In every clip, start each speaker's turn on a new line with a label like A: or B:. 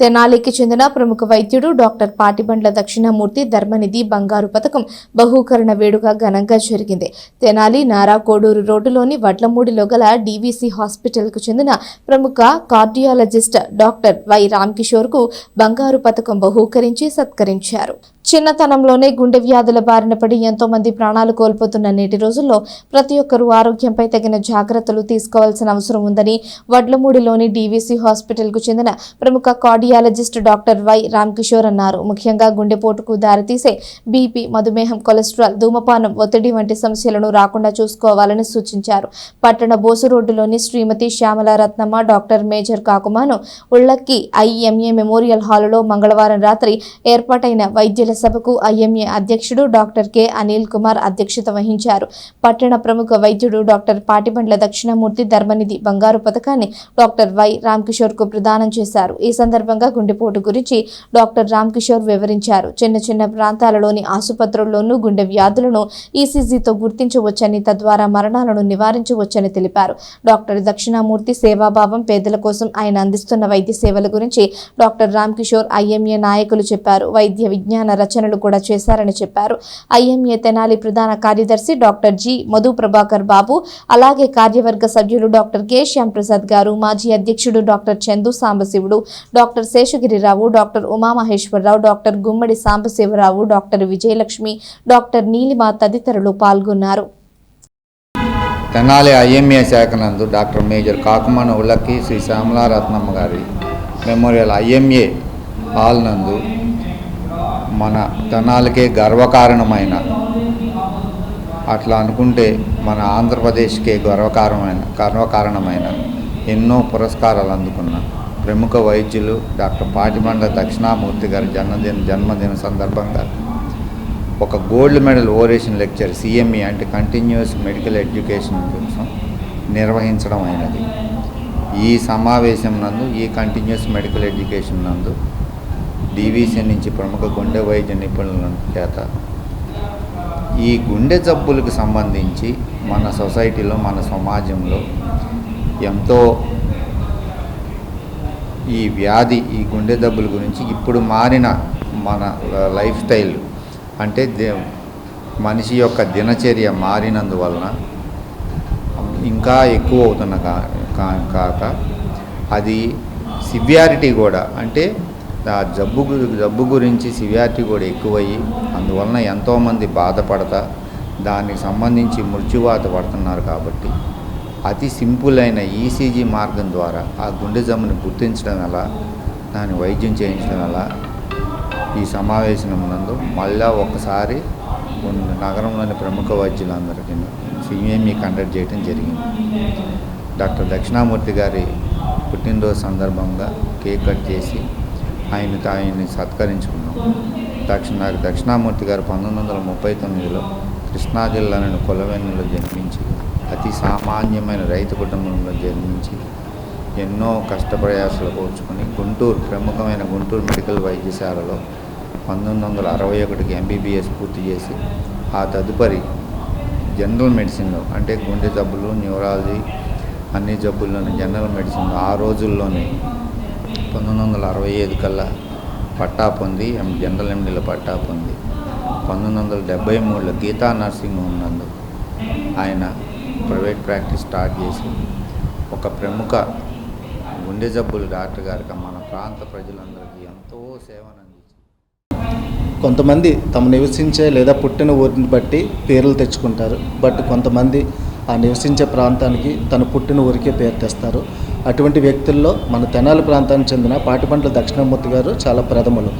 A: తెనాలికి చెందిన ప్రముఖ వైద్యుడు డాక్టర్ పాటిబండ్ల దక్షిణామూర్తి ధర్మనిధి బంగారు పథకం బహూకరణ వేడుక ఘనంగా జరిగింది. తెనాలి నారా కోడూరు రోడ్డులోని వడ్లమూడిలో గల డీవీసీ హాస్పిటల్కు చెందిన ప్రముఖ కార్డియాలజిస్ట్ డాక్టర్ వై రామ్కిషోర్కు బంగారు పథకం బహూకరించి సత్కరించారు. చిన్నతనంలోనే గుండె వ్యాధుల బారిన పడి ఎంతో మంది ప్రాణాలు కోల్పోతున్న నేటి రోజుల్లో ప్రతి ఒక్కరూ ఆరోగ్యంపై తగిన జాగ్రత్తలు తీసుకోవాల్సిన అవసరం ఉందని వడ్లమూడిలోని డీవీసీ హాస్పిటల్కు చెందిన ప్రముఖ కార్డియాలజిస్ట్ డాక్టర్ వై రామ్కిషోర్ అన్నారు. ముఖ్యంగా గుండెపోటుకు దారితీసే బీపీ మధుమేహం కొలెస్ట్రాల్ ధూమపానం ఒత్తిడి వంటి సమస్యలను రాకుండా చూసుకోవాలని సూచించారు. పట్టణ బోసు రోడ్డులోని Shrimati Shyamala Ratnamma doctor major Kakumanu Ullakki IMA memorial హాలులో మంగళవారం రాత్రి ఏర్పాటైన వైద్యుల సభకు ఐఎంఏ అధ్యక్షుడు డాక్టర్ కె. అనిల్ కుమార్ అధ్యక్షత వహించారు. పట్టణ ప్రముఖ వైద్యుడు డాక్టర్ పాటిబండ్ల దక్షిణమూర్తి ధర్మనిధి బంగారు పథకాన్ని డాక్టర్ వై రామ్కిషోర్కు ప్రదానం చేశారు. ఈ సందర్భంగా గుండెపోటు గురించి డాక్టర్ రామ్కిషోర్ వివరించారు. చిన్న చిన్న ప్రాంతాలలోని ఆసుపత్రుల్లోనూ గుండె వ్యాధులను ఈసీజీతో గుర్తించవచ్చని తద్వారా మరణాలను నివారించవచ్చని తెలిపారు. డాక్టర్ దక్షిణామూర్తి సేవాభావం పేదల కోసం ఆయన అందిస్తున్న వైద్య సేవల గురించి డాక్టర్ రామ్కిషోర్ ఐఎంఏ నాయకులు చెప్పారు. వైద్య విజ్ఞాన రచనలు కూడా చేశారని చెప్పారు. ఐఎంఏ తెనాలి ప్రధాన కార్యదర్శి డాక్టర్ జి. మధు ప్రభాకర్ బాబు అలాగే కార్యవర్గ సభ్యులు డాక్టర్ కె. శ్యాంప్రసాద్ గారు మాజీ అధ్యక్షుడు doctor Chandu Sambasivudu doctor Seshagirirao doctor Umamaheswararao doctor Gummadi Sambasivarao doctor Vijayalakshmi doctor Neelima తదితరులు పాల్గొన్నారు.
B: తెనాలి ఐఎంఏ శాఖ నందు డాక్టర్ మేజర్ కాకుమన ఉలక్కి శ్రీ శ్యామలారత్నమ్మ గారి మెమోరియల్ ఐఎంఏ హాల్ నందు మన తెనాలికే గర్వకారణమైన అట్లా అనుకుంటే మన ఆంధ్రప్రదేశ్కే గర్వకారణమైన గర్వకారణమైన ఎన్నో పురస్కారాలు అందుకున్న. ప్రముఖ వైద్యులు డాక్టర్ పాటిబండ్ల దక్షిణామూర్తి గారి జన్మదిన జన్మదిన సందర్భంగా ఒక gold medal oration lecture CME అంటే కంటిన్యూస్ మెడికల్ ఎడ్యుకేషన్ కోసం నిర్వహించడం అయినది. ఈ సమావేశం నందు ఈ కంటిన్యూస్ మెడికల్ ఎడ్యుకేషన్ నందు డీవీసీ నుంచి ప్రముఖ గుండె వైద్య నిపుణుల చేత ఈ గుండె జబ్బులకు సంబంధించి మన సొసైటీలో మన సమాజంలో ఎంతో ఈ వ్యాధి ఈ గుండె దెబ్బల గురించి ఇప్పుడు మారిన మన లైఫ్ స్టైల్ అంటే మనిషి యొక్క దినచర్య మారినందువలన ఇంకా ఎక్కువ అవుతున్న కా- కా- కాక అది సివియారిటీ కూడా. అంటే ఆ జబ్బు జబ్బు గురించి సివియారిటీ కూడా ఎక్కువయ్యి అందువలన ఎంతోమంది బాధపడతా దానికి సంబంధించి మృత్యువాత పడుతున్నారు కాబట్టి. అతి సింపుల్ అయిన ఈసీజీ మార్గం ద్వారా ఆ గుండె జమ్ముని గుర్తించడం ఎలా దాని వైద్యం చేయించడం ఎలా ఈ సమావేశం నందు మళ్ళా ఒకసారి నగరంలోని ప్రముఖ వైద్యులందరికీ సిఎంఈ కండక్ట్ చేయడం జరిగింది. డాక్టర్ దక్షిణామూర్తి గారి పుట్టినరోజు సందర్భంగా కేక్ కట్ చేసి ఆయన ఆయన్ని సత్కరించుకున్నాం. దక్షిణ దక్షిణామూర్తి గారు పంతొమ్మిది వందల ముప్పై తొమ్మిదిలో కృష్ణా జిల్లాలోని కొలవెన్నులో జన్మించి అతి సామాన్యమైన రైతు కుటుంబంలో జన్మించి ఎన్నో కష్టప్రయాసాలు కోర్చుకుని గుంటూరు ప్రముఖమైన గుంటూరు మెడికల్ వైద్యశాలలో పంతొమ్మిది వందల అరవై ఒకటికి ఎంబీబీఎస్ పూర్తి చేసి ఆ తదుపరి జనరల్ మెడిసిన్లో అంటే గుండె జబ్బులు న్యూరాలజీ అన్ని జబ్బుల్లోని జనరల్ మెడిసిన్లో ఆ రోజుల్లోనే పంతొమ్మిది వందల అరవై ఐదు కల్లా పట్టా పొంది ఎం జనరల్ ఎండీలో పట్టా పొంది పంతొమ్మిది వందల డెబ్బై మూడులో గీతా నర్సింగ్ హోమ్ నందు ఆయన ప్రైవేట్ ప్రాక్టీస్ స్టార్ట్ చేసి ఒక ప్రముఖ గుండె జబ్బులు డాక్టర్ గారికి మన ప్రాంత ప్రజలందరికీ ఎంతో సేవను
C: కొంతమంది తమ నివసించే లేదా పుట్టిన ఊరిని బట్టి పేర్లు తెచ్చుకుంటారు. బట్ కొంతమంది ఆ నివసించే ప్రాంతానికి తన పుట్టిన ఊరికే పేరు తెస్తారు. అటువంటి వ్యక్తుల్లో మన తెనాలి ప్రాంతానికి చెందిన పాటిపంట్ల దక్షిణమూర్తి గారు చాలా ప్రథములు.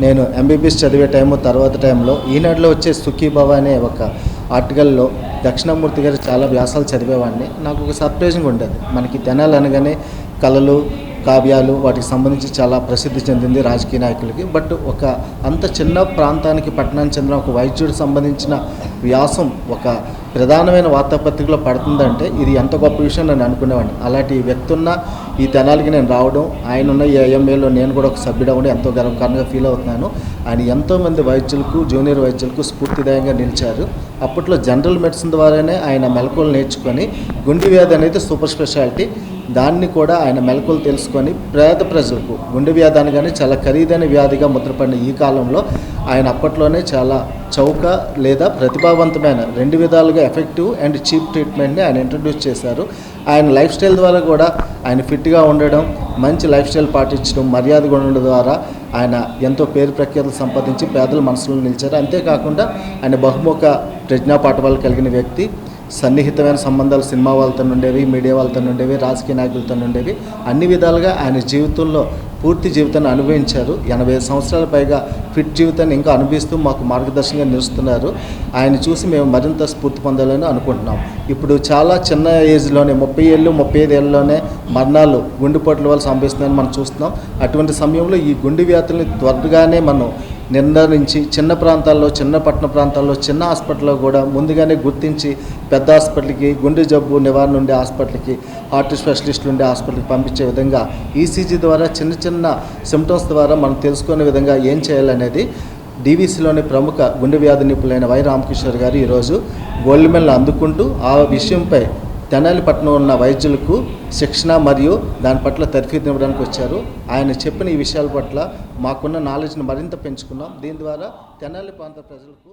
C: నేను ఎంబీబీఎస్ చదివే టైము తర్వాత టైంలో ఈనాడులో వచ్చే సుఖీభవ అనే ఒక ఆర్టికల్లో దక్షిణామూర్తి గారు చాలా వ్యాసాలు చదివేవాడిని. నాకు ఒక సర్ప్రైజింగ్ ఉండేది. మనకి తెనాలి అనగానే కళలు కావ్యాలు వాటికి సంబంధించి చాలా ప్రసిద్ధి చెందింది రాజకీయ నాయకులకి. బట్ ఒక అంత చిన్న ప్రాంతానికి పట్టణానికి చెందిన ఒక వైద్యుడికి సంబంధించిన వ్యాసం ఒక ప్రధానమైన వార్తాపత్రికలో పడుతుందంటే ఇది ఎంత గొప్ప విషయం నేను అనుకునేవాడిని. అలాంటి వ్యక్తి ఉన్న ఈ తెనాలికి నేను రావడం ఆయన ఉన్న ఈ ఐఎంఏలో నేను కూడా ఒక సభ్యుడు అవ్వడం ఎంతో గర్వకారణంగా ఫీల్ అవుతున్నాను. ఆయన ఎంతోమంది వైద్యులకు జూనియర్ వైద్యులకు స్ఫూర్తిదాయంగా నిలిచారు. అప్పట్లో జనరల్ మెడిసిన్ ద్వారానే ఆయన మెలకువలు నేర్చుకొని గుండె వ్యాధి అనేది సూపర్ స్పెషాలిటీ. దాన్ని కూడా ఆయన మెలకులు తెలుసుకొని పేద ప్రజలకు గుండె వ్యాధి కానీ చాలా ఖరీదైన వ్యాధిగా ముద్రపడిన ఈ కాలంలో ఆయన అప్పట్లోనే చాలా చౌక లేదా ప్రతిభావంతమైన రెండు విధాలుగా ఎఫెక్టివ్ అండ్ చీప్ ట్రీట్మెంట్ని ఆయన ఇంట్రడ్యూస్ చేశారు. ఆయన లైఫ్ స్టైల్ ద్వారా కూడా ఆయన ఫిట్గా ఉండడం మంచి లైఫ్ స్టైల్ పాటించడం మర్యాదగా ఉండడం ద్వారా ఆయన ఎంతో పేరు ప్రఖ్యాతులు సంపాదించి పేదల మనసులో నిలిచారు. అంతేకాకుండా ఆయన బహుముఖ ప్రజ్ఞాపాఠవాలు కలిగిన వ్యక్తి సన్నిహితమైన సంబంధాలు సినిమా వాళ్ళతో ఉండేవి మీడియా వాళ్ళతో ఉండేవి రాజకీయ నాయకులతో ఉండేవి అన్ని విధాలుగా ఆయన జీవితంలో పూర్తి జీవితాన్ని అనుభవించారు. ఎనభై ఐదు సంవత్సరాల పైగా ఫిట్ జీవితాన్ని ఇంకా అనుభవిస్తూ మాకు మార్గదర్శనంగా నిలుస్తున్నారు. ఆయన చూసి మేము మరింత స్ఫూర్తి పొందాలని అనుకుంటున్నాం. ఇప్పుడు చాలా చిన్న ఏజ్లోనే ముప్పై ఏళ్ళు ముప్పై ఐదు ఏళ్ళలోనే మరణాలు గుండెపోట్ల వల్ల సంభవిస్తుందని మనం చూస్తున్నాం. అటువంటి సమయంలో ఈ గుండె వ్యాధుల్ని త్వరగానే మనం నిర్ధారించి చిన్న ప్రాంతాల్లో చిన్న పట్టణ ప్రాంతాల్లో చిన్న హాస్పిటల్లో కూడా ముందుగానే గుర్తించి పెద్ద హాస్పిటల్కి గుండె జబ్బు నివారణ ఉండే హాస్పిటల్కి హార్ట్ స్పెషలిస్టులు ఉండే హాస్పిటల్కి పంపించే విధంగా ఈసీజీ ద్వారా చిన్న చిన్న సిమ్టమ్స్ ద్వారా మనం తెలుసుకునే విధంగా ఏం చేయాలనేది డీవీసీలోని ప్రముఖ గుండె వ్యాధి నిపుణులైన వై రామకిషోర్ గారు ఈరోజు గోల్డ్ మెడల్ అందుకుంటూ ఆ విషయంపై తెనాలి పట్టణం ఉన్న వైద్యులకు శిక్షణ మరియు దాని పట్ల తర్ఫీదు ఇవ్వడానికి వచ్చారు. ఆయన చెప్పిన ఈ విషయాల పట్ల మాకున్న నాలెడ్జ్ని మరింత పెంచుకున్నాం. దీని ద్వారా తెనాలి ప్రాంత ప్రజలకు